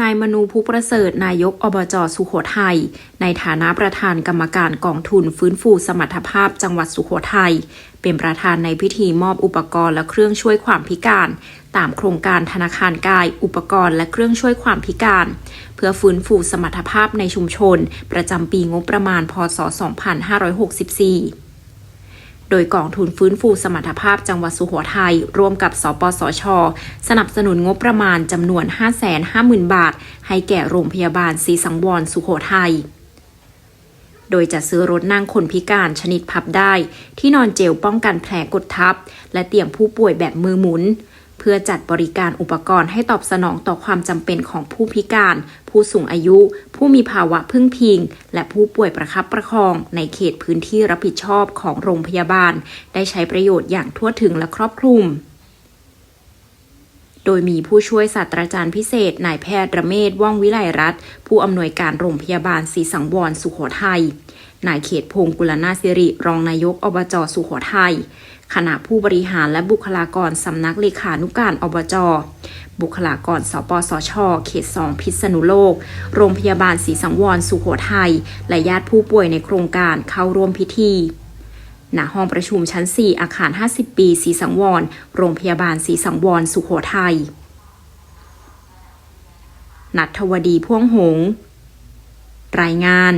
นายมนูภูประเสริฐนายกอบจสุโขทัยในฐานะประธานกรรมการกองทุนฟื้นฟูสมรรถภาพจังหวัดสุโขทัยเป็นประธานในพิธีมอบอุปกรณ์และเครื่องช่วยความพิการ ตามโครงการธนาคารกาย อุปกรณ์และเครื่องช่วยความพิการ เพื่อฟื้นฟูสมรรถภาพในชุมชน ประจำปีงบประมาณพศ 2564 โดยกองทุนฟื้นฟูสมรรถภาพจังหวัดสุโขทัยร่วมกับ สปสช สนับสนุนงบประมาณจำนวน 550,000 บาท ให้แก่โรงพยาบาลศรีสังวรสุโขทัยโดยจะซื้อรถนั่งคนพิการชนิดพับได้ ที่นอนเจลป้องกันแผลกดทับ และเตียงผู้ป่วยแบบมือหมุน เพื่อจัดบริการอุปกรณ์ให้ตอบสนองต่อความจำเป็นของผู้พิการ ผู้สูงอายุ ผู้มีภาวะพึ่งพิง และผู้ป่วยประคับประคอง ในเขตพื้นที่รับผิดชอบของโรงพยาบาล ได้ใช้ประโยชน์อย่างทั่วถึงและครอบคลุมโดยมีผู้ช่วยศาสตราจารย์พิเศษนายแพทย์ระเมศว่องวิไลรัตน์ผู้อำนวยการโรงพยาบาลศรีสังวรสุโขทัยนายเขตพงกุลนาสิริ รองนายกอบจสุโขทัย คณะผู้บริหารและบุคลากรสำนักเลขานุการอบจ บุคลากรสปสช เขต 2 พิษณุโลก โรงพยาบาลศรีสังวรสุโขทัย และญาติผู้ป่วยในโครงการเข้าร่วมพิธีณห้องประชุมชั้น 4 อาคาร 50 ปีศรีสังวร โรงพยาบาลศรีสังวร สุโขทัย นัทวดีพ่วงหงส์รายงาน